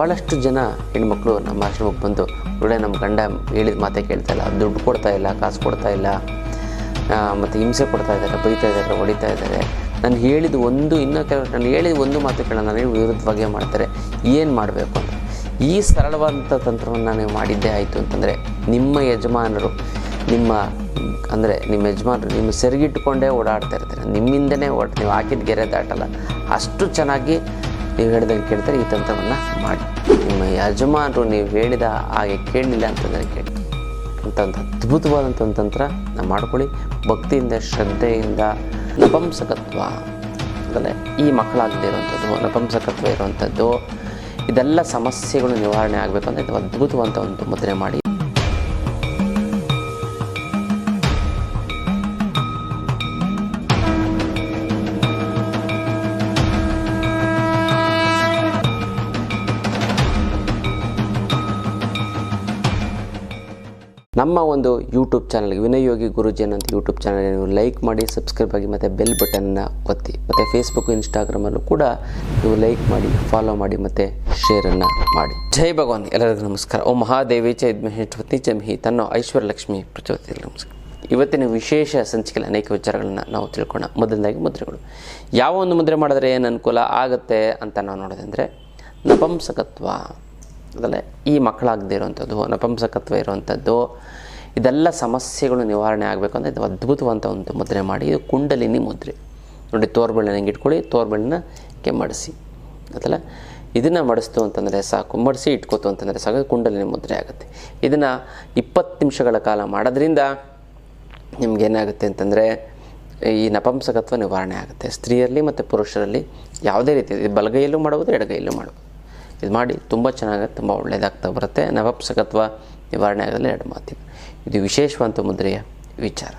ಭಾಳಷ್ಟು ಜನ ಹೆಣ್ಮಕ್ಳು ನಮ್ಮ ಆಶ್ರಮಕ್ಕೆ ಬಂದು ಒಳ್ಳೆ ನಮ್ಮ ಗಂಡ ಹೇಳಿದ ಮಾತೇ ಕೇಳ್ತಾ ಇಲ್ಲ. ದುಡ್ಡು ಕೊಡ್ತಾ ಇಲ್ಲ, ಕಾಸು ಕೊಡ್ತಾ ಇಲ್ಲ ಮತ್ತು ಹಿಂಸೆ ಕೊಡ್ತಾ ಇದ್ದಾರೆ, ಬೈತಾ ಇದ್ದಾರೆ, ಹೊಡಿತಾ ಇದ್ದಾರೆ. ನಾನು ಹೇಳಿದ ಒಂದು, ಇನ್ನೂ ಕೆಲವು, ನಾನು ಹೇಳಿದ ಒಂದು ಮಾತು ಕೇಳ ನನಗೆ ವಿರುದ್ಧವಾಗಿ ಮಾಡ್ತಾರೆ. ಏನು ಮಾಡಬೇಕು ಅಂತ? ಈ ಸರಳವಾದಂಥ ತಂತ್ರವನ್ನು ನೀವು ಮಾಡಿದ್ದೇ ಆಯಿತು ಅಂತಂದರೆ ನಿಮ್ಮ ಯಜಮಾನರು, ನಿಮ್ಮ, ಅಂದರೆ ನಿಮ್ಮ ಯಜಮಾನರು, ನಿಮ್ಮ ಸೆರಗಿಟ್ಟುಕೊಂಡೇ ಓಡಾಡ್ತಾ ಇರ್ತಾರೆ. ನಿಮ್ಮಿಂದನೇ ಓಡ್, ನೀವು ಹಾಕಿದ ಗೆರೆ ದಾಟಲ್ಲ. ಅಷ್ಟು ಚೆನ್ನಾಗಿ ನೀವು ಹೇಳಿದಾಗ ಕೇಳ್ತಾರೆ ಈ ತಂತ್ರವನ್ನು ಮಾಡಿ. ನಿಮ್ಮ ಯಜಮಾನರು ನೀವು ಹೇಳಿದ ಹಾಗೆ ಕೇಳಲಿಲ್ಲ ಅಂತಂದರೆ ಕೇಳಿ ಅಂತ ಒಂದು ಅದ್ಭುತವಾದಂಥ ಒಂದು ತಂತ್ರ ನಾವು ಮಾಡ್ಕೊಳ್ಳಿ. ಭಕ್ತಿಯಿಂದ, ಶ್ರದ್ಧೆಯಿಂದ, ನಪಂಸಕತ್ವ ಅಂದರೆ ಈ ಮಕ್ಕಳಾಗದೇ ಇರುವಂಥದ್ದು, ನಪಂಸಕತ್ವ ಇರುವಂಥದ್ದು, ಇದೆಲ್ಲ ಸಮಸ್ಯೆಗಳು ನಿವಾರಣೆ ಆಗಬೇಕು ಅಂದರೆ ಇದು ಅದ್ಭುತವಂತ ಒಂದು ಮುದ್ರೆ ಮಾಡಿ. ಒಂದು ಯೂಟ್ಯೂಬ್ ಚಾನಲ್ಗೆ ವಿನಯೋಗಿ ಯೋಗಿ ಗುರುಜಿ ಅನ್ನೋ ಯೂಟ್ಯೂಬ್ ಚಾನಲ್ ನೀವು ಲೈಕ್ ಮಾಡಿ ಸಬ್ಸ್ಕ್ರೈಬ್ ಆಗಿ ಮತ್ತು ಬೆಲ್ ಬಟನ್ನ ಒತ್ತಿ. ಮತ್ತು ಫೇಸ್ಬುಕ್ ಇನ್ಸ್ಟಾಗ್ರಾಮಲ್ಲೂ ಕೂಡ ನೀವು ಲೈಕ್ ಮಾಡಿ ಫಾಲೋ ಮಾಡಿ ಮತ್ತು ಶೇರನ್ನು ಮಾಡಿ. ಜೈ ಭಗವಾನ್. ಎಲ್ಲರಿಗೂ ನಮಸ್ಕಾರ. ಓ ಮಹಾದೇವಿ ಚೈ ಇದ್ಮಹೇಶ್ವತಿ ಚಮಹಿ ತನ್ನ ಐಶ್ವರ್ಯ ಲಕ್ಷ್ಮಿ ಪ್ರಚೋತಿ ನಮಸ್ಕಾರ. ಇವತ್ತಿನ ವಿಶೇಷ ಸಂಚಿಕೆಯಲ್ಲಿ ಅನೇಕ ವಿಚಾರಗಳನ್ನು ನಾವು ತಿಳ್ಕೊಳ್ಳೋಣ ಮೊದಲನೇದಾಗಿ ಮುದ್ರೆಗಳು. ಯಾವ ಒಂದು ಮುದ್ರೆ ಮಾಡಿದ್ರೆ ಏನು ಅನುಕೂಲ ಆಗುತ್ತೆ ಅಂತ ನಾವು ನೋಡೋದಂದರೆ ನಪಂಸಕತ್ವ. ಅದಲ್ಲ ಈ ಮಕ್ಕಳಾಗದೇ ಇರುವಂಥದ್ದು ನಪಂಸಕತ್ವ ಇರುವಂಥದ್ದು ಇದೆಲ್ಲ ಸಮಸ್ಯೆಗಳು ನಿವಾರಣೆ ಆಗಬೇಕು ಅಂದರೆ ಇದು ಅದ್ಭುತವಂತ ಒಂದು ಮುದ್ರೆ ಮಾಡಿ. ಇದು ಕುಂಡಲಿನಿ ಮುದ್ರೆ. ನೋಡಿ ತೋರ್ಬೆಳ್ಳಿನ ಹಿಂಗೆ ಇಟ್ಕೊಳ್ಳಿ ತೋರ್ಬೆಳ್ಳಿನ ಕೆಮ್ಮಡಿಸಿ. ಅದಲ್ಲ ಇದನ್ನು ಮಡಿಸ್ತು ಅಂತಂದರೆ ಸಾಕು. ಮಡಿಸಿ ಇಟ್ಕೋತು ಅಂತಂದರೆ ಸಾಕು. ಕುಂಡಲಿನಿ ಮುದ್ರೆ ಆಗುತ್ತೆ. ಇದನ್ನು ಇಪ್ಪತ್ತು ನಿಮಿಷಗಳ ಕಾಲ ಮಾಡೋದ್ರಿಂದ ನಿಮ್ಗೇನಾಗುತ್ತೆ ಅಂತಂದರೆ ಈ ನಪಂಸಕತ್ವ ನಿವಾರಣೆ ಆಗುತ್ತೆ. ಸ್ತ್ರೀಯರಲ್ಲಿ ಮತ್ತು ಪುರುಷರಲ್ಲಿ ಯಾವುದೇ ರೀತಿ, ಇದು ಬಲಗೈಯಲ್ಲೂ ಮಾಡ್ಬೋದು ಎಡಗೈಯಲ್ಲೂ ಮಾಡ್ಬೋದು ಇದು ಮಾಡಿ, ತುಂಬ ಚೆನ್ನಾಗುತ್ತೆ ತುಂಬ ಒಳ್ಳೆಯದಾಗ್ತಾ ಬರುತ್ತೆ. ನಪಂಸಕತ್ವ ನಿವಾರಣೆ ಆಗೋದ್ರಲ್ಲಿ ಎರಡು ಮಾತಿಗೆ ಇದು ವಿಶೇಷವಂತ ಮುದ್ರೆಯ ವಿಚಾರ.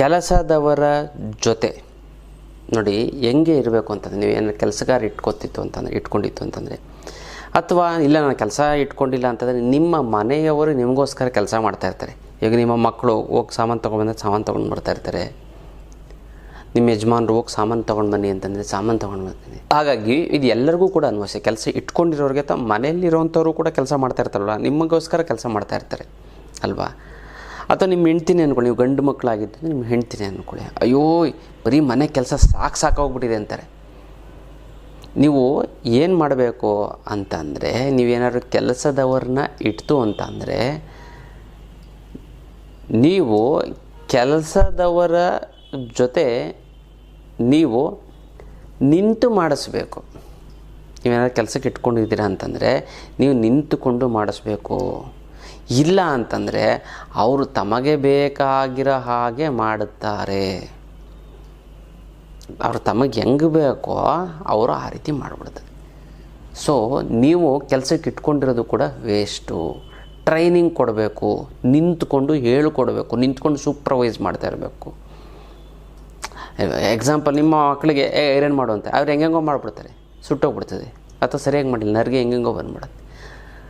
ಕೆಲಸದವರ ಜೊತೆ ನೋಡಿ ಹೆಂಗೆ ಇರಬೇಕು ಅಂತಂದರೆ, ನೀವು ಏನಾರು ಕೆಲಸಗಾರ ಇಟ್ಕೊತಿತ್ತು ಅಂತಂದರೆ, ಇಟ್ಕೊಂಡಿತ್ತು ಅಂತಂದರೆ, ಅಥವಾ ಇಲ್ಲ ನಾನು ಕೆಲಸ ಇಟ್ಕೊಂಡಿಲ್ಲ ಅಂತಂದರೆ ನಿಮ್ಮ ಮನೆಯವರು ನಿಮಗೋಸ್ಕರ ಕೆಲಸ ಮಾಡ್ತಾಯಿರ್ತಾರೆ ಈಗ ನಿಮ್ಮ ಮಕ್ಕಳು ಹೋಗಿ ಸಾಮಾನು ತೊಗೊಂಡ್ಬಂದ್ರೆ ಸಾಮಾನು ತೊಗೊಂಡು ಬರ್ತಾ ಇರ್ತಾರೆ. ನಿಮ್ಮ ಯಜಮಾನ್ರು ಹೋಗಿ ಸಾಮಾನು ತೊಗೊಂಡು ಬನ್ನಿ ಅಂತಂದರೆ ಸಾಮಾನು ತೊಗೊಂಡು ಬರ್ತೀನಿ. ಹಾಗಾಗಿ ಇದು ಎಲ್ಲರಿಗೂ ಕೂಡ ಅನ್ವಯಿಸಿ, ಕೆಲಸ ಇಟ್ಕೊಂಡಿರೋರಿಗೆ ತಮ್ಮ ಮನೆಯಲ್ಲಿರೋವಂಥವ್ರು ಕೂಡ ಕೆಲಸ ಮಾಡ್ತಾ ಇರ್ತಾರಲ್ಲ, ನಿಮಗೋಸ್ಕರ ಕೆಲಸ ಮಾಡ್ತಾ ಇರ್ತಾರೆ, ಅಲ್ವಾ? ಅಥವಾ ನಿಮ್ಮ ಹೆಂಡ್ತಿನೇ ಅಂದ್ಕೊಳ್ಳಿ ನೀವು ಗಂಡು ಮಕ್ಕಳಾಗಿದ್ದು ನಿಮ್ಮ ಹೆಂಡ್ತಿನೇ ಅಂದ್ಕೊಳ್ಳಿ ಅಯ್ಯೋ, ಬರೀ ಮನೆ ಕೆಲಸ ಸಾಕು ಸಾಕಾಗ್ಬಿಟ್ಟಿದೆ ಅಂತಾರೆ. ನೀವು ಏನು ಮಾಡಬೇಕು ಅಂತಂದರೆ ನೀವೇನಾದ್ರು ಕೆಲಸದವ್ರನ್ನ ಇಡ್ತು ಅಂತಂದರೆ, ನೀವು ಕೆಲಸದವರ ಜೊತೆ ನೀವು ನಿಂತು ಮಾಡಿಸ್ಬೇಕು. ನೀವೇನಾದ್ರು ಕೆಲಸಕ್ಕೆ ಇಟ್ಕೊಂಡಿದ್ದೀರಾ ಅಂತಂದರೆ ನೀವು ನಿಂತುಕೊಂಡು ಮಾಡಿಸ್ಬೇಕು. ಇಲ್ಲ ಅಂತಂದರೆ ಅವರು ತಮಗೆ ಬೇಕಾಗಿರೋ ಹಾಗೆ ಮಾಡುತ್ತಾರೆ. ಅವರು ತಮಗೆ ಹೆಂಗೆ ಬೇಕೋ ಅವರು ಆ ರೀತಿ ಮಾಡಿಬಿಡ್ತಾರೆ. ಸೊ ನೀವು ಕೆಲಸಕ್ಕೆ ಇಟ್ಕೊಂಡಿರೋದು ಕೂಡ ವೇಸ್ಟು ಟ್ರೈನಿಂಗ್ ಕೊಡಬೇಕು, ನಿಂತ್ಕೊಂಡು ಹೇಳಿಕೊಡ್ಬೇಕು, ನಿಂತ್ಕೊಂಡು ಸೂಪ್ರವೈಸ್ ಮಾಡ್ತಾ ಇರಬೇಕು. ಎಕ್ಸಾಂಪಲ್ ನಿಮ್ಮ ಮಕ್ಕಳಿಗೆ ಐರನ್ ಮಾಡು ಅಂತ. ಅವ್ರು ಹೆಂಗೆಂಗೋ ಮಾಡಿಬಿಡ್ತಾರೆ. ಸುಟ್ಟೋಗ್ಬಿಡ್ತದೆ. ಅಥವಾ ಸರಿಯಾಗಿ ಮಾಡಿಲ್ಲ, ನರಿಗೆ ಹೆಂಗೆಂಗೋ ಬಂದ್ಬಿಡುತ್ತೆ.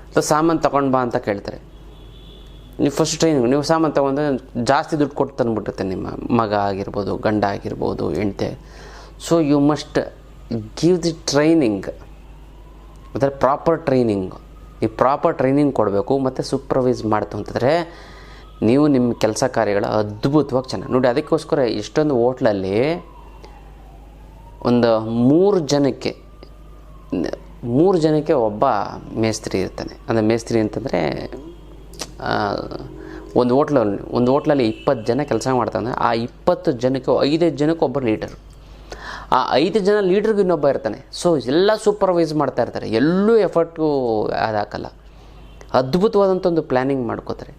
ಅಥವಾ ಸಾಮಾನು ತೊಗೊಂಡು ಬಾ ಅಂತ ಕೇಳ್ತಾರೆ. ನೀವು ಫಸ್ಟ್ ಟ್ರೈನಿಂಗ್ ನೀವು ಸಾಮಾನು ತೊಗೊಂಡು ಜಾಸ್ತಿ ದುಡ್ಡು ಕೊಟ್ಟು ತಂದುಬಿಟ್ಟಿರ್ತೆ ನಿಮ್ಮ ಮಗ ಆಗಿರ್ಬೋದು, ಗಂಡ ಆಗಿರ್ಬೋದು, ಹೆಂಡ್ತಿ. So you must give the training ಅಂದರೆ ಪ್ರಾಪರ್ ಟ್ರೈನಿಂಗ್ ಈ ಪ್ರಾಪರ್ ಟ್ರೈನಿಂಗ್ ಕೊಡಬೇಕು, ಮತ್ತು ಸೂಪರ್ವೈಸ್ ಮಾಡ್ತು ಅಂತಂದರೆ ನೀವು ನಿಮ್ಮ ಕೆಲಸ ಕಾರ್ಯಗಳ ಅದ್ಭುತವಾಗಿ ಚೆನ್ನಾಗಿ ನೋಡಿ, ಅದಕ್ಕೋಸ್ಕರ ಇಷ್ಟೊಂದು ಹೋಟ್ಲಲ್ಲಿ ಒಂದು ಮೂರು ಜನಕ್ಕೆ ಮೂರು ಜನಕ್ಕೆ ಒಬ್ಬ ಮೇಸ್ತ್ರಿ ಇರ್ತಾನೆ. ಅಂದರೆ ಮೇಸ್ತ್ರಿ ಅಂತಂದರೆ ಒಂದು ಹೋಟ್ಲಲ್ಲಿ ಒಂದು ಹೋಟ್ಲಲ್ಲಿ ಇಪ್ಪತ್ತು ಜನ ಕೆಲಸ ಮಾಡ್ತಾನೆ ಆ ಇಪ್ಪತ್ತು ಜನಕ್ಕೆ ಐದೈದು ಜನಕ್ಕೆ ಒಬ್ಬರು ಲೀಡರ್. ಆ ಐದು ಜನ ಲೀಡ್ರಿಗೆ ಇನ್ನೊಬ್ಬ ಇರ್ತಾನೆ. ಸೊ ಎಲ್ಲ ಸೂಪರ್ವೈಸ್ ಮಾಡ್ತಾ ಇರ್ತಾರೆ. ಎಲ್ಲೂ ಎಫರ್ಟು ಅದು ಹಾಕಲ್ಲ ಅದ್ಭುತವಾದಂಥ ಒಂದು ಪ್ಲ್ಯಾನಿಂಗ್ ಮಾಡ್ಕೋತಾರೆ.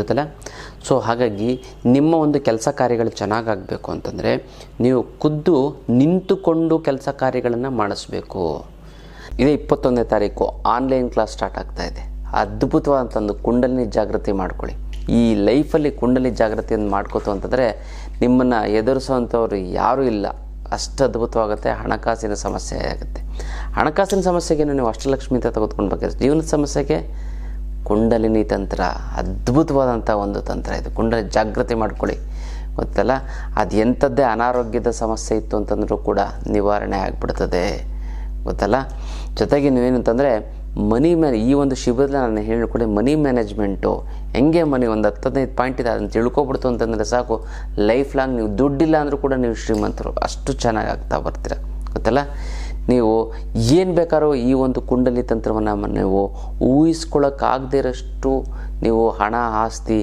ಗೊತ್ತಲ್ಲ ಸೊ ಹಾಗಾಗಿ ನಿಮ್ಮ ಒಂದು ಕೆಲಸ ಕಾರ್ಯಗಳು ಚೆನ್ನಾಗಾಗಬೇಕು ಅಂತಂದರೆ ನೀವು ಖುದ್ದು ನಿಂತುಕೊಂಡು ಕೆಲಸ ಕಾರ್ಯಗಳನ್ನು ಮಾಡಿಸ್ಬೇಕು. ಇದೇ ಇಪ್ಪತ್ತೊಂದನೇ ತಾರೀಕು ಆನ್ಲೈನ್ ಕ್ಲಾಸ್ ಸ್ಟಾರ್ಟ್ ಆಗ್ತಾ ಇದೆ. ಅದ್ಭುತವಾದಂಥ ಒಂದು ಕುಂಡಲಿನಿ ಜಾಗೃತಿ ಮಾಡ್ಕೊಳ್ಳಿ. ಈ ಲೈಫಲ್ಲಿ ಕುಂಡಲಿ ಜಾಗೃತಿಯನ್ನು ಮಾಡ್ಕೋತು ಅಂತಂದರೆ ನಿಮ್ಮನ್ನು ಎದುರಿಸುವಂಥವ್ರು ಯಾರೂ ಇಲ್ಲ. ಅಷ್ಟು ಅದ್ಭುತವಾಗುತ್ತೆ. ಹಣಕಾಸಿನ ಸಮಸ್ಯೆ ಆಗುತ್ತೆ. ಹಣಕಾಸಿನ ಸಮಸ್ಯೆಗೆ ನೀವು ಅಷ್ಟಲಕ್ಷ್ಮಿ ಅಂತ ತೆಗೆದುಕೊಂಡು ಬಗ್ಗೆ ಜೀವನದ ಸಮಸ್ಯೆಗೆ ಕುಂಡಲಿನಿ ತಂತ್ರ, ಅದ್ಭುತವಾದಂಥ ಒಂದು ತಂತ್ರ ಇದು. ಕುಂಡಲಿ ಜಾಗೃತಿ ಮಾಡ್ಕೊಳ್ಳಿ. ಗೊತ್ತಲ್ಲ? ಅದು ಎಂಥದ್ದೇ ಅನಾರೋಗ್ಯದ ಸಮಸ್ಯೆ ಇತ್ತು ಅಂತಂದರೂ ಕೂಡ ನಿವಾರಣೆ ಆಗಿಬಿಡ್ತದೆ. ಗೊತ್ತಲ್ಲ? ಜೊತೆಗೆ ನೀವೇನಂತಂದರೆ, ಮನಿ ಮ್ಯಾನೆ ಈ ಒಂದು ಶಿಬಿರದಲ್ಲಿ ನಾನು ಹೇಳಿಕೊಡಿ ಮನಿ ಮ್ಯಾನೇಜ್ಮೆಂಟು, ಹೆಂಗೆ ಮನಿ ಒಂದು ಹತ್ತು ಹದಿನೈದು ಪಾಯಿಂಟ್ ಇದೆ, ಅದನ್ನು ತಿಳ್ಕೊಬಿಡ್ತು ಅಂತಂದರೆ ಸಾಕು. ಲೈಫ್ ಲಾಂಗ್ ನೀವು ದುಡ್ಡಿಲ್ಲ ಅಂದರೂ ಕೂಡ ನೀವು ಶ್ರೀಮಂತರು ಅಷ್ಟು ಚೆನ್ನಾಗಿ ಆಗ್ತಾ ಬರ್ತೀರ. ಗೊತ್ತಲ್ಲ? ನೀವು ಏನು ಬೇಕಾದ್ರೂ ಈ ಒಂದು ಕುಂಡಲಿ ತಂತ್ರವನ್ನು ನೀವು ಊಹಿಸ್ಕೊಳ್ಳೋಕ್ಕಾಗದೇ ಇರೋಷ್ಟು ನೀವು ಹಣ, ಆಸ್ತಿ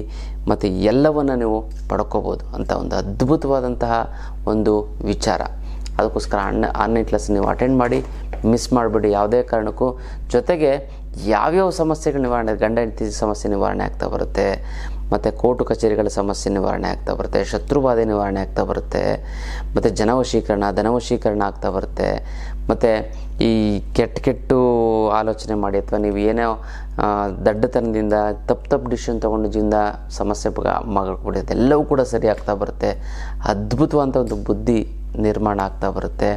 ಮತ್ತು ಎಲ್ಲವನ್ನು ನೀವು ಪಡ್ಕೋಬೋದು ಅಂತ ಒಂದು ಅದ್ಭುತವಾದಂತಹ ಒಂದು ವಿಚಾರ. ಅದಕ್ಕೋಸ್ಕರ ಅನ್ನ ಆನ್ಲೈನ್ ಕ್ಲಾಸ್ ನೀವು ಅಟೆಂಡ್ ಮಾಡಿ ಮಿಸ್ ಮಾಡಿಬಿಡಿ ಯಾವುದೇ ಕಾರಣಕ್ಕೂ. ಜೊತೆಗೆ ಯಾವ್ಯಾವ ಸಮಸ್ಯೆಗಳು ನಿವಾರಣೆ, ಗಂಡ, ಹೆಂಡತಿ ಸಮಸ್ಯೆ ನಿವಾರಣೆ ಆಗ್ತಾ ಬರುತ್ತೆ, ಮತ್ತು ಕೋರ್ಟು ಕಚೇರಿಗಳ ಸಮಸ್ಯೆ ನಿವಾರಣೆ ಆಗ್ತಾ ಬರುತ್ತೆ, ಶತ್ರುಬಾಧೆ ನಿವಾರಣೆ ಆಗ್ತಾ ಬರುತ್ತೆ, ಮತ್ತು ಜನವಶೀಕರಣ ಧನವಶೀಕರಣ ಆಗ್ತಾ ಬರುತ್ತೆ ಮತ್ತು ಈ ಕೆಟ್ಟ ಕೆಟ್ಟು ಆಲೋಚನೆ ಮಾಡಿ ಅಥವಾ ನೀವು ಏನೋ ದಡ್ಡತನದಿಂದ ತಪ್ಪು ತಪ್ಪು ಡಿಸಿಷನ್ ತೊಗೊಂಡು ಜೀವನ ಸಮಸ್ಯೆ ಮಾಡ್ಕೊಡೋದು ಎಲ್ಲವೂ ಕೂಡ ಸರಿ ಆಗ್ತಾ ಬರುತ್ತೆ. ಅದ್ಭುತವಾದಂಥ ಒಂದು ಬುದ್ಧಿ ನಿರ್ಮಾಣ ಆಗ್ತಾ ಬರುತ್ತೆ.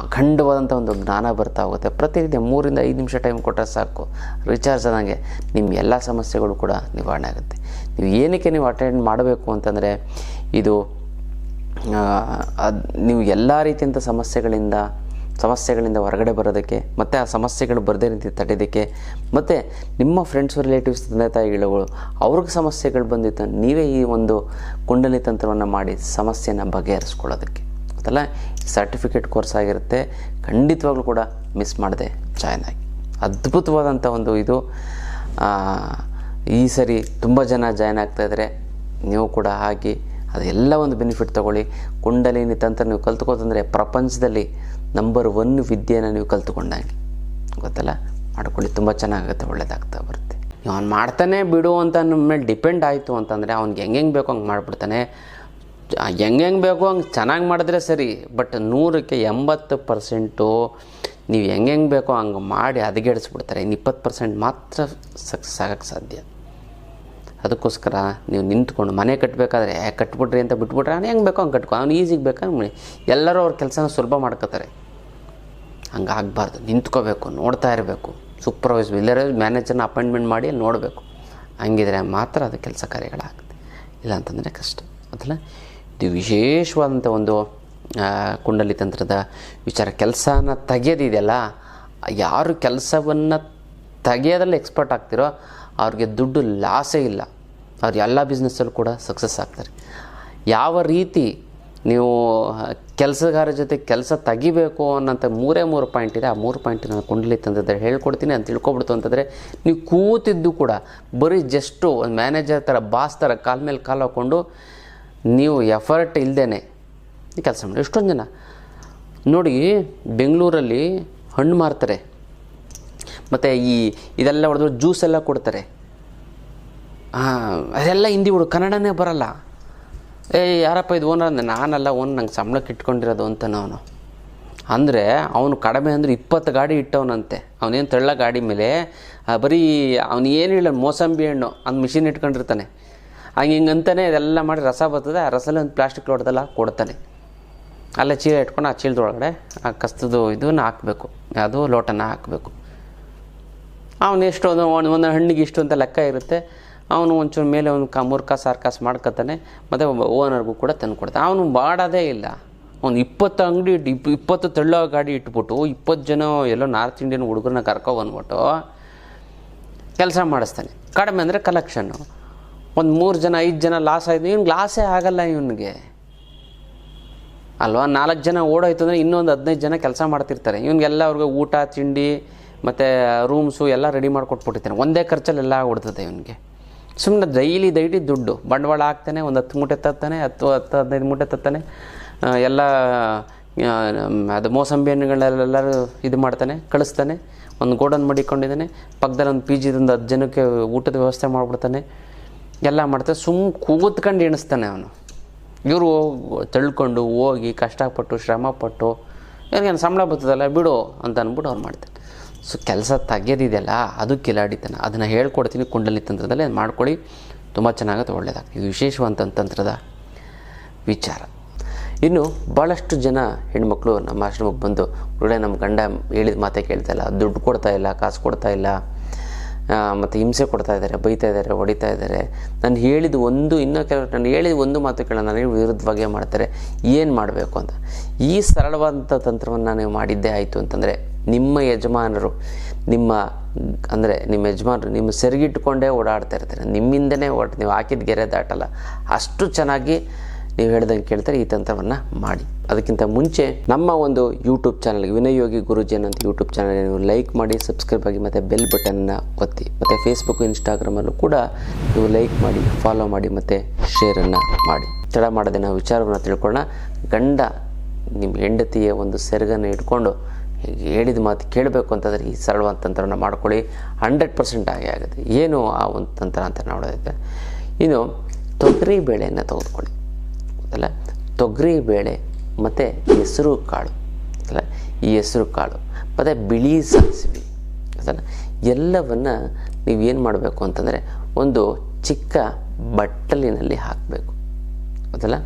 ಅಖಂಡವಾದಂಥ ಒಂದು ಜ್ಞಾನ ಬರ್ತಾ ಹೋಗುತ್ತೆ. ಪ್ರತಿನಿತ್ಯ ಮೂರಿಂದ ಐದು ನಿಮಿಷ ಟೈಮ್ ಕೊಟ್ಟರೆ ಸಾಕು. ರಿಚಾರ್ಜ್ ಆದಂಗೆ ನಿಮ್ಮ ಎಲ್ಲ ಸಮಸ್ಯೆಗಳು ಕೂಡ ನಿವಾರಣೆ ಆಗುತ್ತೆ. ನೀವು ಏನಕ್ಕೆ ನೀವು ಅಟೆಂಡ್ ಮಾಡಬೇಕು ಅಂತಂದರೆ, ಇದು ಅದು ನೀವು ಎಲ್ಲ ರೀತಿಯಂಥ ಸಮಸ್ಯೆಗಳಿಂದ ಸಮಸ್ಯೆಗಳಿಂದ ಹೊರಗಡೆ ಬರೋದಕ್ಕೆ, ಮತ್ತು ಆ ಸಮಸ್ಯೆಗಳು ಬರದೇ ರೀತಿ ತಡೆಯೋದಕ್ಕೆ, ಮತ್ತು ನಿಮ್ಮ ಫ್ರೆಂಡ್ಸ್ ರಿಲೇಟಿವ್ಸ್ ತಂದೆ ತಾಯಿಗಳು, ಅವ್ರಿಗೆ ಸಮಸ್ಯೆಗಳು ಬಂದಿತ್ತು, ನೀವೇ ಈ ಒಂದು ಕುಂಡಲಿ ತಂತ್ರವನ್ನು ಮಾಡಿ ಸಮಸ್ಯೆನ ಬಗೆಹರಿಸ್ಕೊಳ್ಳೋದಕ್ಕೆ. ಗೊತ್ತಲ್ಲ ಸರ್ಟಿಫಿಕೇಟ್ ಕೋರ್ಸ್ ಆಗಿರುತ್ತೆ. ಖಂಡಿತವಾಗ್ಲೂ ಕೂಡ ಮಿಸ್ ಮಾಡಿದೆ ಜಾಯ್ನ್ ಆಗಿ. ಅದ್ಭುತವಾದಂಥ ಒಂದು ಇದು. ಈ ಸರಿ ತುಂಬ ಜನ ಜಾಯ್ನ್ ಆಗ್ತಾಯಿದ್ರೆ ನೀವು ಕೂಡ ಆಗಿ ಅದೆಲ್ಲ ಒಂದು ಬೆನಿಫಿಟ್ ತೊಗೊಳ್ಳಿ. ಕುಂಡಲಿನಿ ತಂತ್ರ ನೀವು ಕಲ್ತ್ಕೋತಂದರೆ ಪ್ರಪಂಚದಲ್ಲಿ ನಂಬರ್ ಒನ್ ವಿದ್ಯೆನ ನೀವು ಕಲ್ತ್ಕೊಂಡಂಗೆ. ಗೊತ್ತಲ್ಲ? ಮಾಡ್ಕೊಳ್ಳಿ, ತುಂಬ ಚೆನ್ನಾಗುತ್ತೆ, ಒಳ್ಳೇದಾಗ್ತಾ ಬರುತ್ತೆ. ಅವ್ನು ಮಾಡ್ತಾನೆ ಬಿಡು ಅಂತ ನಮ್ಮ ಮೇಲೆ ಡಿಪೆಂಡ್ ಆಯಿತು ಅಂತಂದರೆ ಅವ್ನಿಗೆ ಹೆಂಗೆ ಹೆಂಗೆ ಬೇಕೋ ಹಂಗೆ ಮಾಡಿಬಿಡ್ತಾನೆ. ಹೆಂಗೆ ಹೆಂಗೆ ಬೇಕೋ ಹಂಗೆ ಚೆನ್ನಾಗಿ ಮಾಡಿದ್ರೆ ಸರಿ ಬಟ್ ನೂರಕ್ಕೆ ಎಂಬತ್ತು ಪರ್ಸೆಂಟು ನೀವು ಹೆಂಗೆ ಹೆಂಗೆ ಬೇಕೋ ಹಂಗೆ ಮಾಡಿ ಹದಗೆಡಿಸ್ಬಿಡ್ತಾರೆ ಇನ್ನು ಇಪ್ಪತ್ತು ಪರ್ಸೆಂಟ್ ಮಾತ್ರ ಸಕ್ಸಸ್ ಆಗೋಕ್ಕೆ ಸಾಧ್ಯ. ಅದಕ್ಕೋಸ್ಕರ ನೀವು ನಿಂತ್ಕೊಂಡು ಮನೆ ಕಟ್ಟಬೇಕಾದ್ರೆ ಕಟ್ಬಿಟ್ರಿ ಅಂತ ಬಿಟ್ಬಿಟ್ರೆ ಅವ್ನು ಹೆಂಗೆ ಬೇಕೋ ಹಂಗೆ ಕಟ್ಕೊ, ಅವ್ನು ಈಸಿಗೆ ಮಾಡಿ ಎಲ್ಲರೂ ಅವ್ರ ಕೆಲಸನ ಸುಲಭ ಮಾಡ್ಕೋತಾರೆ. ಹಂಗೆ ಆಗಬಾರ್ದು ನಿಂತ್ಕೋಬೇಕು, ನೋಡ್ತಾ ಇರಬೇಕು. ಸೂಪರ್ವೈಸ್ ಇಲ್ಲರ ಮ್ಯಾನೇಜರ್ನ ಅಪಾಯಿಂಟ್ಮೆಂಟ್ ಮಾಡಿ ನೋಡಬೇಕು. ಹಂಗಿದ್ರೆ ಮಾತ್ರ ಅದು ಕೆಲಸ ಕಾರ್ಯಗಳಾಗುತ್ತೆ. ಇಲ್ಲ ಅಂತಂದರೆ ಕಷ್ಟ. ಅದಲ್ಲ ಇದು ವಿಶೇಷವಾದಂಥ ಒಂದು ಕುಂಡಲಿ ತಂತ್ರದ ವಿಚಾರ. ಕೆಲಸನ ತೆಗೆಯೋದಿದೆಯಲ್ಲ ಯಾರು ಕೆಲಸವನ್ನು ತೆಗೆಯೋದ್ರಲ್ಲಿ ಎಕ್ಸ್ಪರ್ಟ್ ಆಗ್ತಿರೋ ಅವ್ರಿಗೆ ದುಡ್ಡು ಲಾಸೇ ಇಲ್ಲ. ಅವ್ರು ಎಲ್ಲ ಬಿಸ್ನೆಸ್ಸಲ್ಲೂ ಕೂಡ ಸಕ್ಸಸ್ ಆಗ್ತಾರೆ. ಯಾವ ರೀತಿ ನೀವು ಕೆಲಸಗಾರ ಜೊತೆ ಕೆಲಸ ತೆಗಿಬೇಕು ಅನ್ನೋಂಥ ಮೂರೇ ಮೂರು ಪಾಯಿಂಟ್ ಇದೆ. ಆ ಮೂರು ಪಾಯಿಂಟ್ ನಾನು ಕುಂಡಲಿ ತಂದಿದ್ದರೆ ಹೇಳ್ಕೊಡ್ತೀನಿ ಅಂತ ತಿಳ್ಕೊಬಿಡ್ತು ಅಂತಂದರೆ ನೀವು ಕೂತಿದ್ದು ಕೂಡ ಬರೀ ಜಸ್ಟು ಒಂದು ಮ್ಯಾನೇಜರ್ ಥರ ಬಾಸ್ ಥರ ಕಾಲ ಮೇಲೆ ಕಾಲು ಹಾಕ್ಕೊಂಡು ನೀವು ಎಫರ್ಟ್ ಇಲ್ಲದೇ ಕೆಲಸ ಮಾಡಿ. ಎಷ್ಟೊಂದು ಜನ. ನೋಡಿ, ಬೆಂಗಳೂರಲ್ಲಿ ಹಣ್ಣು ಮಾರ್ತಾರೆ. ಮತ್ತು ಈ ಇದೆಲ್ಲ ಹೊಡೆದ್ರು ಜ್ಯೂಸ್ ಎಲ್ಲ ಕೊಡ್ತಾರೆ. ಹಾಂ ಅದೆಲ್ಲ ಹಿಂದಿ ಹುಡು ಕನ್ನಡನೇ ಬರಲ್ಲ. ಏ, ಯಾರಪ್ಪ ಇದು ಓನರ್ ಅಂದೆ ನಾನಲ್ಲ ಓನ್ ನಂಗೆ ಸಂಬಳಕ್ಕೆ ಇಟ್ಕೊಂಡಿರೋದು ಅಂತ ಅವನು. ಅಂದರೆ ಅವನು ಕಡಿಮೆ ಅಂದರೆ ಇಪ್ಪತ್ತು ಗಾಡಿ ಇಟ್ಟವನಂತೆ. ಅವನೇನು ತಳ್ಳ ಗಾಡಿ ಮೇಲೆ ಬರೀ ಅವನು ಏನು ಹೇಳ ಮೋಸಂಬಿ ಹಣ್ಣು ಅಂದ್ ಮಿಷಿನ್ ಇಟ್ಕೊಂಡಿರ್ತಾನೆ. ಹಂಗೆ ಹಿಂಗಂತಾನೆ ಇದೆಲ್ಲ ಮಾಡಿ ರಸ ಬರ್ತದೆ, ಆ ರಸಲ್ಲಿ ಒಂದು ಪ್ಲಾಸ್ಟಿಕ್ ಹೊಡೆದಲ್ಲ ಕೊಡ್ತಾನೆ. ಅಲ್ಲೇ ಚೀಲ ಇಟ್ಕೊಂಡು ಆ ಚೀಲದೊಳಗಡೆ ಆ ಕಸ್ತದು ಇದನ್ನು ಹಾಕಬೇಕು. ಅದು ಲೋಟನ ಹಾಕಬೇಕು. ಅವನು ಎಷ್ಟು ಒಂದು ಒಂದು ಹಣ್ಣಿಗೆ ಇಷ್ಟು ಅಂತ ಲೆಕ್ಕ ಇರುತ್ತೆ. ಅವನು ಒಂಚೂರು ಮೇಲೆ ಒಂದು ಕ ಮೂರು ಕಾಸು ಆರು ಮಾಡ್ಕೊತಾನೆ, ಮತ್ತು ಓನರ್ಗೂ ಕೂಡ ತಂದು ಕೊಡ್ತಾನೆ. ಅವನು ಬಾಡೋದೇ ಇಲ್ಲ. ಅವ್ನು ಇಪ್ಪತ್ತು ಅಂಗಡಿ ಇಟ್ಟು ಇಪ್ಪ ಇಪ್ಪತ್ತು ತೆಳ್ಳೋ ಗಾಡಿ ಇಟ್ಬಿಟ್ಟು ಇಪ್ಪತ್ತು ಜನ ಎಲ್ಲೋ ನಾರ್ತ್ ಇಂಡಿಯನ್ ಹುಡುಗರನ್ನ ಕರ್ಕೊಬಂದ್ಬಿಟ್ಟು ಕೆಲಸ ಮಾಡಿಸ್ತಾನೆ. ಕಡಿಮೆ ಅಂದರೆ ಕಲೆಕ್ಷನ್ನು ಒಂದು ಮೂರು ಜನ, ಐದು ಜನ ಲಾಸ್ ಆಯಿತು. ಇವ್ನಿಗೆ ಲಾಸೇ ಆಗಲ್ಲ ಇವನಿಗೆ. ಅಲ್ವಾ? ನಾಲ್ಕು ಜನ ಓಡೋಯ್ತು ಅಂದರೆ ಇನ್ನೊಂದು ಹದಿನೈದು ಜನ ಕೆಲಸ ಮಾಡ್ತಿರ್ತಾರೆ. ಇವ್ನಿಗೆಲ್ಲ ಅವ್ರಿಗೆ ಊಟ, ತಿಂಡಿ ಮತ್ತು ರೂಮ್ಸು ಎಲ್ಲ ರೆಡಿ ಮಾಡಿಕೊಟ್ಬಿಟ್ಟಿರ್ತಾನೆ. ಒಂದೇ ಖರ್ಚಲ್ಲಿ ಎಲ್ಲ ಉಡ್ತದೆ ಇವನಿಗೆ. ಸುಮ್ಮನೆ ಡೈಲಿ ಡೈಲಿ ದುಡ್ಡು. ಬಂಡವಾಳ ಹಾಕ್ತಾನೆ, ಒಂದು ಹತ್ತು ಮೂಟೆ ತತ್ತಾನೆ ಹತ್ತು ಹತ್ತು ಹದಿನೈದು ಮೂಟೆ ತತ್ತಾನೆ ಎಲ್ಲ ಅದು ಮೋಸಂಬಿ ಹಣ್ಣುಗಳೆಲ್ಲರೂ ಇದು ಮಾಡ್ತಾನೆ, ಕಳಿಸ್ತಾನೆ. ಒಂದು ಗೋಡನ್ ಮಡಿಕೊಂಡಿದ್ದಾನೆ ಪಕ್ಕದಲ್ಲಿ ಒಂದು ಪಿ ಜಿದೊಂದು ಹತ್ತು ಜನಕ್ಕೆ ಊಟದ ವ್ಯವಸ್ಥೆ ಮಾಡಿಬಿಡ್ತಾನೆ. ಎಲ್ಲ ಮಾಡ್ತಾನೆ ಸುಮ್ಮ ಕೂತ್ಕೊಂಡು ಎಣಿಸ್ತಾನೆ ಅವನು. ಇವರು ತಳ್ಕೊಂಡು ಹೋಗಿ ಕಷ್ಟಪಟ್ಟು, ಶ್ರಮಪಟ್ಟು ಇವ್ರಿಗೇನು ಸಂಬಳ ಬರ್ತದಲ್ಲ ಬಿಡು ಅಂತ ಅಂದ್ಬಿಟ್ಟು ಅವ್ರು ಮಾಡ್ತಾರೆ. ಸೊ ಕೆಲಸ ತೆಗೆಯೋದಿದೆಯಲ್ಲ ಅದು ಕಿಲಾಡಿತನ. ಅದನ್ನು ಹೇಳ್ಕೊಡ್ತೀನಿ ಕುಂಡಲಿ ತಂತ್ರದಲ್ಲಿ ಅದು ಮಾಡ್ಕೊಳ್ಳಿ, ತುಂಬ ಚೆನ್ನಾಗುತ್ತೆ ಒಳ್ಳೆಯದಾಗ್ತದೆ ಇದು ವಿಶೇಷವಂತ ತಂತ್ರದ ವಿಚಾರ. ಇನ್ನು ಭಾಳಷ್ಟು ಜನ ಹೆಣ್ಮಕ್ಳು ನಮ್ಮ ಆಶ್ರಮಕ್ಕೆ ಬಂದು ಒಳ್ಳೆ ನಮ್ಮ ಗಂಡ ಹೇಳಿದ ಮಾತೇ ಕೇಳ್ತಾ ಇಲ್ಲ. ದುಡ್ಡು ಕೊಡ್ತಾ ಇಲ್ಲ, ಕಾಸು ಕೊಡ್ತಾ ಇಲ್ಲ. ಮತ್ತು ಹಿಂಸೆ ಕೊಡ್ತಾ ಇದ್ದಾರೆ, ಬೈತಾ ಇದ್ದಾರೆ, ಹೊಡಿತಾ ಇದ್ದಾರೆ. ನಾನು ಹೇಳಿದ ಒಂದು, ಇನ್ನೂ ಕೆಲವರು ನಾನು ಹೇಳಿದ ಒಂದು ಮಾತು ಕೇಳ ನನಗೆ ವಿರುದ್ಧವಾಗಿ ಮಾಡ್ತಾರೆ. ಏನು ಮಾಡಬೇಕು ಅಂತ? ಈ ಸರಳವಾದಂಥ ತಂತ್ರವನ್ನು ನೀವು ಮಾಡಿದ್ದೇ ಆಯಿತು ಅಂತಂದರೆ, ನಿಮ್ಮ ಯಜಮಾನರು, ನಿಮ್ಮ, ಅಂದರೆ ನಿಮ್ಮ ಯಜಮಾನರು, ನಿಮ್ಮ ಸೆರಗಿಟ್ಕೊಂಡೇ ಓಡಾಡ್ತಾ ಇರ್ತಾರೆ. ನಿಮ್ಮಿಂದನೇ ಓಡ್, ನೀವು ಹಾಕಿದ ಗೆರೆ ದಾಟಲ್ಲ. ಅಷ್ಟು ಚೆನ್ನಾಗಿ ನೀವು ಹೇಳ್ದಂಗೆ ಕೇಳ್ತಾರೆ ಈ ತಂತ್ರವನ್ನು ಮಾಡಿ. ಅದಕ್ಕಿಂತ ಮುಂಚೆ ನಮ್ಮ ಒಂದು ಯೂಟ್ಯೂಬ್ ಚಾನಲ್ ವಿನಯೋಗಿ ಯೋಗಿ ಗುರುಜಿ ಅನ್ನೋಂಥ ಯೂಟ್ಯೂಬ್ ಚಾನಲ್ ನೀವು ಲೈಕ್ ಮಾಡಿ ಸಬ್ಸ್ಕ್ರೈಬ್ ಆಗಿ ಮತ್ತು ಬೆಲ್ ಬಟನ್ನ ಒತ್ತಿ, ಮತ್ತು ಫೇಸ್ಬುಕ್ ಇನ್ಸ್ಟಾಗ್ರಾಮಲ್ಲೂ ಕೂಡ ನೀವು ಲೈಕ್ ಮಾಡಿ ಫಾಲೋ ಮಾಡಿ, ಮತ್ತು ಶೇರನ್ನು ಮಾಡಿ. ತಡ ಮಾಡದೆ ನಾವು ವಿಚಾರವನ್ನು ತಿಳ್ಕೊಳ್ಳೋಣ. ಗಂಡ ನಿಮ್ಮ ಹೆಂಡತಿಯ ಒಂದು ಸೆರಗನ್ನು ಇಟ್ಕೊಂಡು ಹೇಳಿದ ಮಾತು ಕೇಳಬೇಕು ಅಂತಂದರೆ ಈ ಸರಳವಾದ ತಂತ್ರವನ್ನು ಮಾಡ್ಕೊಳ್ಳಿ. ಹಂಡ್ರೆಡ್ ಪರ್ಸೆಂಟ್ ಆಗಿ ಆಗುತ್ತೆ. ಏನು ಆ ಒಂದು ತಂತ್ರ ಅಂತ ನೋಡೋದಕ್ಕೆ ಇನ್ನು ತೊಗರಿ ಬೇಳೆಯನ್ನು ತೆಗೆದುಕೊಳ್ಳಿ. ಅಲ್ಲ, ತೊಗರಿ ಬೇಳೆ, ಮತ್ತು ಹೆಸರು ಕಾಳು, ಅಲ್ಲ, ಈ ಹೆಸರು ಕಾಳು, ಮತ್ತು ಬಿಳಿ ಸಾಸಿವೆ ಅದಲ್ಲ ಎಲ್ಲವನ್ನು ನೀವೇನು ಮಾಡಬೇಕು ಅಂತಂದರೆ ಒಂದು ಚಿಕ್ಕ ಬಟ್ಟಲಿನಲ್ಲಿ ಹಾಕಬೇಕು ಅದಲ್ಲ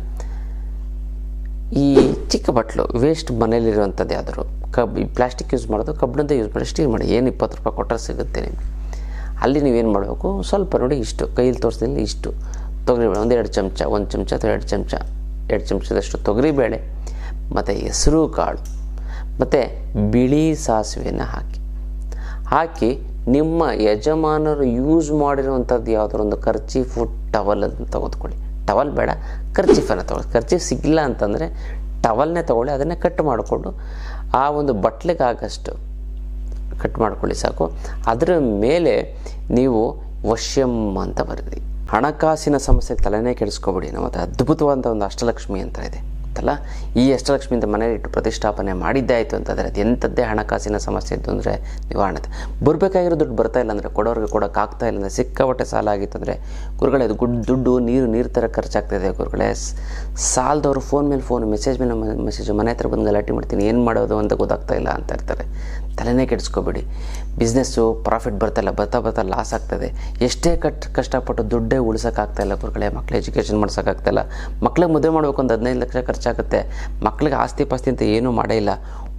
ಈ ಚಿಕ್ಕ ಬಟ್ಲು ವೇಸ್ಟ್ ಮನೇಲಿರುವಂಥದ್ದು ಯಾವ್ದಾದ್ರು, ಕಬ್, ಈ ಪ್ಲಾಸ್ಟಿಕ್ ಯೂಸ್ ಮಾಡೋದು, ಕಬ್ಬಿಣದ ಯೂಸ್ ಮಾಡಿ ಸ್ಟೀಲ್ ಮಾಡಿ, ಏನು ಇಪ್ಪತ್ತು ರೂಪಾಯಿ ಕೊಟ್ಟರೆ ಸಿಗುತ್ತೆ ನಿಮಗೆ. ಅಲ್ಲಿ ನೀವೇನು ಮಾಡಬೇಕು, ಸ್ವಲ್ಪ ನೋಡಿ ಇಷ್ಟು, ಕೈಯಲ್ಲಿ ತೋರಿಸಿದಲ್ಲಿ ಇಷ್ಟು ತೊಗರಿಬೇಳೆ ಒಂದು ಎರಡು ಚಮಚ, ಒಂದು ಚಮಚ ಅಥವಾ ಎರಡು ಚಮಚ, ಎರಡು ಚಮಚದಷ್ಟು ತೊಗರಿಬೇಳೆ ಮತ್ತು ಹೆಸರು ಕಾಳು, ಮತ್ತು ಬಿಳಿ ಸಾಸಿವೆಯನ್ನು ಹಾಕಿ. ಹಾಕಿ ನಿಮ್ಮ ಯಜಮಾನರು ಯೂಸ್ ಮಾಡಿರುವಂಥದ್ದು ಯಾವುದಾದ್ರು ಒಂದು ಟವಲ್ ಅದನ್ನು ತೆಗೆದುಕೊಳ್ಳಿ. ಟವಲ್ ಬೇಡ ಖರ್ಚೀಫನ್ನು ತಗೊಳ್ಳಿ. ಖರ್ಚೀಫ್ ಸಿಗಲಿಲ್ಲ ಅಂತಂದರೆ ಟವಲ್ನೇ ತೊಗೊಳ್ಳಿ, ಅದನ್ನೇ ಕಟ್ ಮಾಡಿಕೊಂಡು ಆ ಒಂದು ಬಟ್ಲಿಗೆ ಕಟ್ ಮಾಡ್ಕೊಳ್ಳಿ ಸಾಕು. ಅದರ ಮೇಲೆ ನೀವು ವಶ್ಯಂ ಅಂತ ಬರೆದಿ. ಹಣಕಾಸಿನ ಸಮಸ್ಯೆ ತಲೆನೇ ಕೆಡಿಸ್ಕೊಬಿಡಿ. ನಮ್ಮ ಹತ್ರ ಅದ್ಭುತವಾದಂಥ ಒಂದು ಅಷ್ಟಲಕ್ಷ್ಮಿ ಅಂತ ಇದೆ. ಅಂತಲ್ಲ? ಈ ಅಷ್ಟಲಕ್ಷ್ಮಿ ಅಂತ ಮನೇಲಿ ಇಟ್ಟು ಪ್ರತಿಷ್ಠಾಪನೆ ಮಾಡಿದ್ದೇ ಆಯಿತು ಅಂತಂದರೆ ಅದು ಎಂಥದ್ದೇ ಹಣಕಾಸಿನ ಸಮಸ್ಯೆ ಇತ್ತು ಅಂದರೆ ನಿವಾರಣೆ. ಬರಬೇಕಾಗಿರೋ ದುಡ್ಡು ಬರ್ತಾ ಇಲ್ಲ ಅಂದರೆ ಕೊಡೋರಿಗೆ ಕೊಡೋಕ್ಕಾಗ್ತಾ ಇಲ್ಲ ಅಂದರೆ ಸಿಕ್ಕಾಪಟ್ಟೆ ಸಾಲ ಆಗಿತ್ತು ಅಂದರೆ ಗುರುಗಳೇ ಅದು ಗುಡ್ ದುಡ್ಡು, ನೀರು ನೀರು ಥರ ಖರ್ಚಾಗ್ತಾಯಿದೆ ಗುರುಗಳೇ. ಸಾಲದವರು ಫೋನ್ ಮೇಲೆ ಫೋನ್ ಮೆಸೇಜ್ ಮೇಲೆ ಮೆಸೇಜ್ ಮನೆ ಹತ್ರ ಬಂದು ಗಲಾಟೆ ಮಾಡ್ತೀನಿ, ಏನು ಮಾಡೋದು ಅಂತ ಗೊತ್ತಾಗ್ತಾ ಇಲ್ಲ ಅಂತ ಇರ್ತಾರೆ. ತಲೆನೇ ಕೆಡಿಸ್ಕೋಬೇಡಿ. ಬಿಸ್ನೆಸ್ಸು ಪ್ರಾಫಿಟ್ ಬರ್ತಾಯಿಲ್ಲ ಬರ್ತಾ ಬರ್ತಾ ಲಾಸ್ ಆಗ್ತದೆ. ಎಷ್ಟೇ ಕಟ್, ಕಷ್ಟಪಟ್ಟು ದುಡ್ಡೇ ಉಳಿಸೋಕ್ಕಾಗ್ತಾಯಿಲ್ಲ ಗುರುಗಳೇ ಮಕ್ಕಳು ಎಜುಕೇಷನ್ ಮಾಡ್ಸೋಕ್ಕಾಗ್ತಾಯಿಲ್ಲ ಮಕ್ಳಿಗೆ ಮದುವೆ ಮಾಡಬೇಕು ಒಂದು ಹದಿನೈದು ಲಕ್ಷ ಖರ್ಚಾಗುತ್ತೆ. ಮಕ್ಳಿಗೆ ಆಸ್ತಿ ಪಾಸ್ತಿ ಅಂತ ಏನೂ ಮಾಡೇ ಇಲ್ಲ.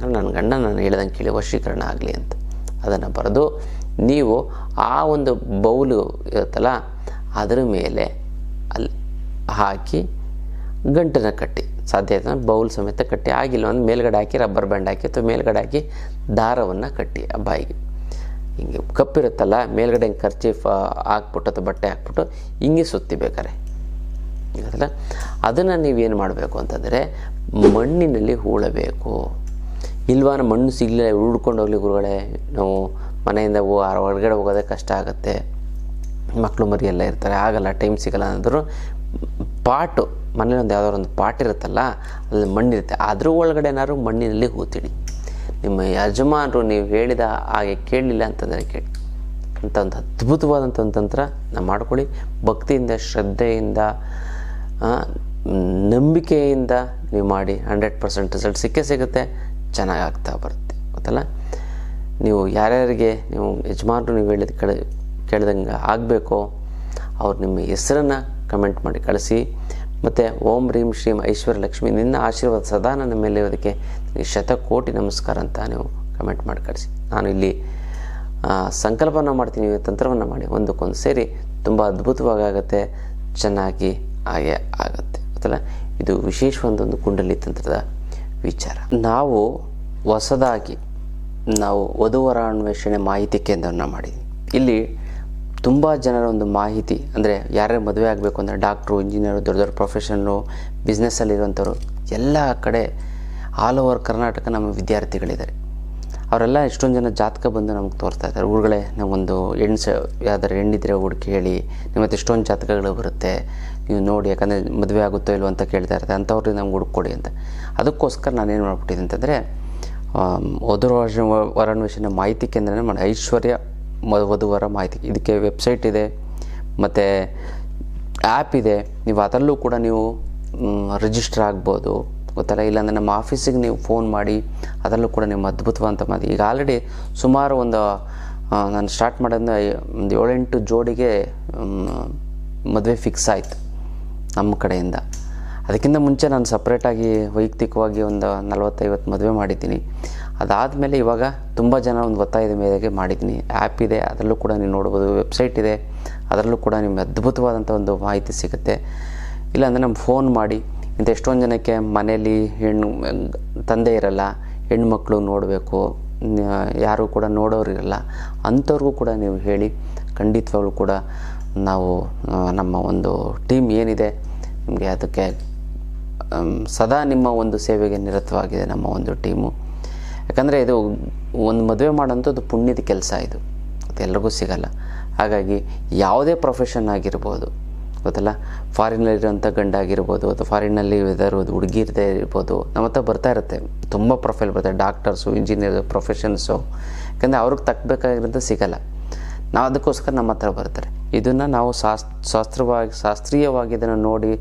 ನನ್ನ ಗಂಡ ನಾನು ಹೇಳ್ದಂಗೆ ಕೇಳಿ, ವಶೀಕರಣ ಆಗಲಿ ಅಂತ. ಅದನ್ನು ಬರೆದು, ನೀವು ಆ ಒಂದು ಬೌಲು ಇರುತ್ತಲ್ಲ, ಅದರ ಮೇಲೆ ಅಲ್ಲಿ ಹಾಕಿ ಗಂಟನ್ನು ಕಟ್ಟಿ. ಸಾಧ್ಯ ಆಯ್ತು ಬೌಲ್ ಸಮೇತ ಕಟ್ಟಿ. ಆಗಿಲ್ಲ ಒಂದು ಮೇಲ್ಗಡೆ ಹಾಕಿ ರಬ್ಬರ್ ಬ್ಯಾಂಡ್ ಹಾಕಿ ಅಥವಾ ಮೇಲ್ಗಡೆ ಹಾಕಿ ದಾರವನ್ನು ಕಟ್ಟಿ ಆ ಬಾಯಿಗೆ. ಹಿಂಗೆ ಕಪ್ಪಿರುತ್ತಲ್ಲ ಮೇಲ್ಗಡೆ ಹಿಂಗೆ ಖರ್ಚೀಫ್ ಹಾಕ್ಬಿಟ್ಟು ಅಥವಾ ಬಟ್ಟೆ ಹಾಕ್ಬಿಟ್ಟು ಹಿಂಗೆ ಸುತ್ತಿ ಬೇಕಾರೆ ಅದನ್ನು ನೀವೇನು ಮಾಡಬೇಕು ಅಂತಂದರೆ ಮಣ್ಣಿನಲ್ಲಿ ಹೂಳಬೇಕು. ಇಲ್ವಾ? ನಮ್ಮ ಮಣ್ಣು ಸಿಗಲಿಲ್ಲ ಉಳ್ಕೊಂಡು ಹೋಗ್ಲಿ ಗುರುಗಳೇ. ನಾವು ಮನೆಯಿಂದ ಹೊರಗಡೆ ಹೋಗೋದೇ ಕಷ್ಟ ಆಗುತ್ತೆ. ಮಕ್ಕಳು ಮರಿ ಎಲ್ಲ ಇರ್ತಾರೆ, ಆಗಲ್ಲ, ಟೈಮ್ ಸಿಗಲ್ಲ ಅಂದರು ಪಾಟು, ಮನೇಲಿ ಒಂದು ಯಾವುದಾದ್ರು ಒಂದು ಪಾಟ್ ಇರುತ್ತಲ್ಲ, ಅಲ್ಲಿ ಮಣ್ಣಿರುತ್ತೆ. ಅದ್ರ ಒಳಗಡೆ ಏನಾದ್ರು ಮಣ್ಣಿನಲ್ಲಿ ಹೂತಿಡಿ. ನಿಮ್ಮ ಯಜಮಾನರು ನೀವು ಹೇಳಿದ ಹಾಗೆ ಕೇಳಲಿಲ್ಲ ಅಂತಂದರೆ ಕೇಳಿ. ಅಂತ ಒಂದು ಅದ್ಭುತವಾದಂಥ ಒಂದು ತಂತ್ರ ನಾವು ಮಾಡ್ಕೊಳ್ಳಿ. ಭಕ್ತಿಯಿಂದ, ಶ್ರದ್ಧೆಯಿಂದ ನಂಬಿಕೆಯಿಂದ ನೀವು ಮಾಡಿ. ಹಂಡ್ರೆಡ್ ಪರ್ಸೆಂಟ್ ರಿಸಲ್ಟ್ ಸಿಕ್ಕೇ ಸಿಗುತ್ತೆ. ಚೆನ್ನಾಗಿ ಆಗ್ತಾ ಬರುತ್ತೆ, ಗೊತ್ತಲ್ಲ? ನೀವು ಯಾರ್ಯಾರಿಗೆ ನೀವು ಯಜಮಾನರು ನೀವು ಹೇಳಿದ ಕಡೆ ಕೇಳ್ದಂಗೆ ಆಗಬೇಕೋ, ಅವ್ರು ನಿಮ್ಮ ಹೆಸರನ್ನು ಕಮೆಂಟ್ ಮಾಡಿ ಕಳಿಸಿ. ಮತ್ತು ಓಂ ರೀಂ ಶ್ರೀಂ ಐಶ್ವರ್ಯ ಲಕ್ಷ್ಮಿ, ನಿನ್ನ ಆಶೀರ್ವಾದ ಸದಾ ನನ್ನ ಮೇಲೆ ಇರೋದಕ್ಕೆ ಶತಕೋಟಿ ನಮಸ್ಕಾರ ಅಂತ ನೀವು ಕಮೆಂಟ್ ಮಾಡಿ ಕಳಿಸಿ. ನಾನು ಇಲ್ಲಿ ಸಂಕಲ್ಪನ ಮಾಡ್ತೀನಿ ತಂತ್ರವನ್ನು ಮಾಡಿ. ಒಂದಕ್ಕೊಂದು ಸೇರಿ ತುಂಬ ಅದ್ಭುತವಾಗುತ್ತೆ ಚೆನ್ನಾಗಿ ಹಾಗೆ ಆಗುತ್ತೆ, ಗೊತ್ತಲ್ಲ? ಇದು ವಿಶೇಷವಾದ ಒಂದು ಕುಂಡಲಿ ತಂತ್ರದ ವಿಚಾರ. ನಾವು ಹೊಸದಾಗಿ ನಾವು ವಧುವರ ಅನ್ವೇಷಣೆ ಮಾಹಿತಿ ಕೇಂದ್ರವನ್ನು ಮಾಡಿದ್ವಿ. ಇಲ್ಲಿ ತುಂಬ ಜನರ ಒಂದು ಮಾಹಿತಿ, ಅಂದರೆ ಯಾರ್ಯಾರು ಮದುವೆ ಆಗಬೇಕು ಅಂದರೆ ಡಾಕ್ಟ್ರು, ಇಂಜಿನಿಯರು, ದೊಡ್ಡ ದೊಡ್ಡ ಪ್ರೊಫೆಷನ್ನು ಬಿಸ್ನೆಸ್ಸಲ್ಲಿರುವಂಥವ್ರು ಎಲ್ಲ ಕಡೆ ಆಲ್ ಓವರ್ ಕರ್ನಾಟಕ ನಮ್ಮ ವಿದ್ಯಾರ್ಥಿಗಳಿದ್ದಾರೆ. ಅವರೆಲ್ಲ ಎಷ್ಟೊಂದು ಜನ ಜಾತಕ ಬಂದು ನಮಗೆ ತೋರಿಸ್ತಾ ಇದ್ದಾರೆ. ಊರುಗಳೇ ನಮಗೊಂದು ಹೆಣ್ಣು ಸ ಯಾವ್ದಾರು ಹೆಣ್ಣಿದ್ರೆ ಹುಡುಕಿ ಹೇಳಿ ನಿಮ್ಮ ಹತ್ರ ಎಷ್ಟೊಂದು ಜಾತಕಗಳು ಬರುತ್ತೆ ನೀವು ನೋಡಿ, ಯಾಕಂದರೆ ಮದುವೆ ಆಗುತ್ತೋ ಇಲ್ವೋ ಅಂತ ಕೇಳ್ತಾ ಇರ್ತಾರೆ, ಅಂಥವ್ರಿಗೆ ನಮ್ಗೆ ಹುಡುಕೊಡಿ ಅಂತ. ಅದಕ್ಕೋಸ್ಕರ ನಾನೇನು ಮಾಡ್ಬಿಟ್ಟಿದ್ದೆ ಅಂತಂದರೆ ವರಣ ವರಾನ್ವೇಷಣೆ ಮಾಹಿತಿ ಕೇಂದ್ರನೇ ಮಾಡಿ, ಐಶ್ವರ್ಯ ವಧುವರ ಮಾಹಿತಿ, ಇದಕ್ಕೆ ವೆಬ್ಸೈಟ್ ಇದೆ, ಮತ್ತು ಆ್ಯಪ್ ಇದೆ, ನೀವು ಅದರಲ್ಲೂ ಕೂಡ ನೀವು ರಿಜಿಸ್ಟರ್ ಆಗ್ಬೋದು, ಗೊತ್ತಲ್ಲ? ಇಲ್ಲಾಂದರೆ ನಮ್ಮ ಆಫೀಸಿಗೆ ನೀವು ಫೋನ್ ಮಾಡಿ, ಅದರಲ್ಲೂ ಕೂಡ ನಿಮ್ಮ ಅದ್ಭುತವಂತ ಮಾತು ಈಗ ಆಲ್ರೆಡಿ ಸುಮಾರು ಒಂದು ನಾನು ಸ್ಟಾರ್ಟ್ ಮಾಡೋದ್ರಿಂದ ಒಂದು ಏಳೆಂಟು ಜೋಡಿಗೆ ಮದುವೆ ಫಿಕ್ಸ್ ಆಯಿತು. ನಮ್ಮ ಕಡೆಯಿಂದ. ಅದಕ್ಕಿಂತ ಮುಂಚೆ ನಾನು ಸಪ್ರೇಟಾಗಿ ವೈಯಕ್ತಿಕವಾಗಿ ಒಂದು ನಲವತ್ತೈವತ್ತು ಮದುವೆ ಮಾಡಿದ್ದೀನಿ. ಅದಾದಮೇಲೆ ಇವಾಗ ತುಂಬ ಜನ ಒಂದು ಒತ್ತಾಯದ ಮೇರೆಗೆ ಮಾಡಿದ್ದೀನಿ. ಆ್ಯಪ್ ಇದೆ, ಅದರಲ್ಲೂ ಕೂಡ ನೀವು ನೋಡ್ಬೋದು. ವೆಬ್ಸೈಟ್ ಇದೆ, ಅದರಲ್ಲೂ ಕೂಡ ನಿಮಗೆ ಅದ್ಭುತವಾದಂಥ ಒಂದು ಮಾಹಿತಿ ಸಿಗುತ್ತೆ. ಇಲ್ಲಾಂದರೆ ನಮ್ಗೆ ಫೋನ್ ಮಾಡಿ, ಇಂಥ ಎಷ್ಟೊಂದು ಜನಕ್ಕೆ ಮನೇಲಿ ಹೆಣ್ಣು, ತಂದೆ ಇರಲ್ಲ, ಹೆಣ್ಮಕ್ಳು ನೋಡಬೇಕು, ಯಾರು ಕೂಡ ನೋಡೋರಿರಲ್ಲ ಅಂಥವ್ರಿಗೂ ಕೂಡ ನೀವು ಹೇಳಿ ಖಂಡಿತವಾಗ್ಲೂ ಕೂಡ ನಾವು ನಮ್ಮ ಒಂದು ಟೀಮ್ ಏನಿದೆ ನಿಮಗೆ ಅದಕ್ಕೆ ಸದಾ ನಿಮ್ಮ ಒಂದು ಸೇವೆಗೆ ನಿರತವಾಗಿದೆ ನಮ್ಮ ಒಂದು ಟೀಮು. ಯಾಕಂದರೆ ಇದು ಒಂದು ಮದುವೆ ಮಾಡೋಂಥದ್ದು ಪುಣ್ಯದ ಕೆಲಸ ಇದು. ಅದು ಎಲ್ರಿಗೂ ಸಿಗಲ್ಲ. ಹಾಗಾಗಿ ಯಾವುದೇ ಪ್ರೊಫೆಷನ್ ಆಗಿರ್ಬೋದು, ಗೊತ್ತಲ್ಲ? ಫಾರಿನಲ್ಲಿರೋಂಥ ಗಂಡ ಆಗಿರ್ಬೋದು ಅಥವಾ ಫಾರಿನಲ್ಲಿ ಇದಾರು ಹುಡುಗಿ ಇರದೇ ಇರ್ಬೋದು, ನಮ್ಮ ಹತ್ರ ಬರ್ತಾ ಇರುತ್ತೆ. ತುಂಬ ಪ್ರೊಫೈಲ್ ಬರ್ತದೆ ಡಾಕ್ಟರ್ಸು ಇಂಜಿನಿಯರ್ ಪ್ರೊಫೆಷನ್ಸು ಯಾಕಂದರೆ ಅವ್ರಿಗೆ ತಕ್ಕಬೇಕಾಗಿರೋದು ಸಿಗಲ್ಲ. ನಾವು ಅದಕ್ಕೋಸ್ಕರ ನಮ್ಮ ಹತ್ರ ಬರ್ತಾರೆ. ಇದನ್ನು ನಾವು ಶಾಸ್, ಶಾಸ್ತ್ರವಾಗಿ, ಶಾಸ್ತ್ರೀಯವಾಗಿ ಇದನ್ನು ನೋಡಿ,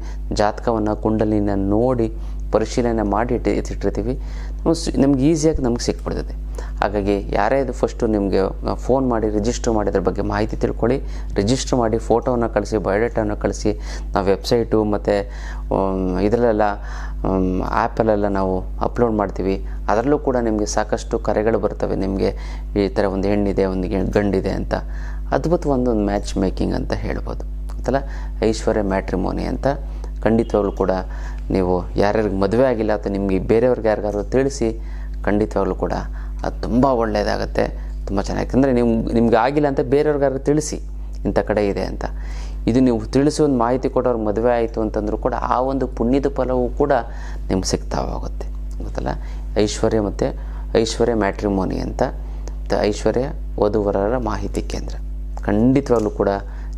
ಜಾತಕವನ್ನು, ಕುಂಡಲಿನ ನೋಡಿ, ಪರಿಶೀಲನೆ ಮಾಡಿ ಇಟ್ಟು ಎತ್ತಿಟ್ಟಿರ್ತೀವಿ ನಮ್ಗೆ ಈಸಿಯಾಗಿ ನಮ್ಗೆ ಸಿಕ್ಬಿಡ್ತದೆ. ಹಾಗಾಗಿ ಯಾರೇ ಇದು ಫಸ್ಟು ನಿಮಗೆ ಫೋನ್ ಮಾಡಿ ರಿಜಿಸ್ಟರ್ ಮಾಡಿದ್ರ ಬಗ್ಗೆ ಮಾಹಿತಿ ತಿಳ್ಕೊಳ್ಳಿ. ರಿಜಿಸ್ಟರ್ ಮಾಡಿ ಫೋಟೋವನ್ನು ಕಳಿಸಿ ಬಯೋಡೇಟಾವನ್ನು ಕಳಿಸಿ, ನಾವು ವೆಬ್ಸೈಟು ಮತ್ತು ಇದರಲ್ಲೆಲ್ಲ ಆ್ಯಪಲ್ಲೆಲ್ಲ ನಾವು ಅಪ್ಲೋಡ್ ಮಾಡ್ತೀವಿ. ಅದರಲ್ಲೂ ಕೂಡ ನಿಮಗೆ ಸಾಕಷ್ಟು ಕರೆಗಳು ಬರ್ತವೆ. ನಿಮಗೆ ಈ ಥರ ಒಂದು ಹೆಣ್ಣಿದೆ, ಒಂದು ಗಂಡಿದೆ ಅಂತ. ಅದ್ಭುತ ಒಂದೊಂದು ಮ್ಯಾಚ್ ಮೇಕಿಂಗ್ ಅಂತ ಹೇಳ್ಬೋದು. ಗೊತ್ತಲ್ಲ? ಐಶ್ವರ್ಯ ಮ್ಯಾಟ್ರಿಮೋನಿ ಅಂತ ಖಂಡಿತವಾಗ್ಲೂ ಕೂಡ ನೀವು ಯಾರ್ಯಾರಿಗೆ ಮದುವೆ ಆಗಿಲ್ಲ ಅಥವಾ ನಿಮಗೆ ಬೇರೆಯವ್ರಿಗೆ ಯಾರಿಗಾದ್ರೂ ತಿಳಿಸಿ, ಖಂಡಿತವಾಗ್ಲೂ ಕೂಡ ಅದು ತುಂಬ ಒಳ್ಳೆಯದಾಗುತ್ತೆ. ತುಂಬ ಚೆನ್ನಾಗಿ. ಯಾಕಂದರೆ ನಿಮ್ಗೆ ನಿಮ್ಗೆ ಆಗಿಲ್ಲ ಅಂತ ಬೇರೆಯವ್ರಿಗಾದ್ರು ತಿಳಿಸಿ, ಇಂಥ ಕಡೆ ಇದೆ ಅಂತ. ಇದು ನೀವು ತಿಳಿಸಿ ಒಂದು ಮಾಹಿತಿ ಕೊಡೋರು ಮದುವೆ ಆಯಿತು ಅಂತಂದ್ರೂ ಕೂಡ ಆ ಒಂದು ಪುಣ್ಯದ ಫಲವೂ ಕೂಡ ನಿಮ್ಗೆ ಸಿಗ್ತಾ ಹೋಗುತ್ತೆ ಗೊತ್ತಲ್ಲ? ಐಶ್ವರ್ಯ ಮತ್ತು ಐಶ್ವರ್ಯ ಮ್ಯಾಟ್ರಿಮೋನಿ ಅಂತ ಐಶ್ವರ್ಯ ವಧುವರರ ಮಾಹಿತಿ ಕೇಂದ್ರ. ಖಂಡಿತವಾಗ್ಲೂ ಕೂಡ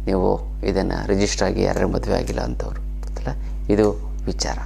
ನೀವು ಇದನ್ನು ರಿಜಿಸ್ಟರ್ ಆಗಿ ಯಾರ್ಯಾರು ಮದುವೆ ಆಗಿಲ್ಲ ಅಂಥವ್ರು ಗೊತ್ತಲ್ಲ? ಇದು ವಿಚಾರ.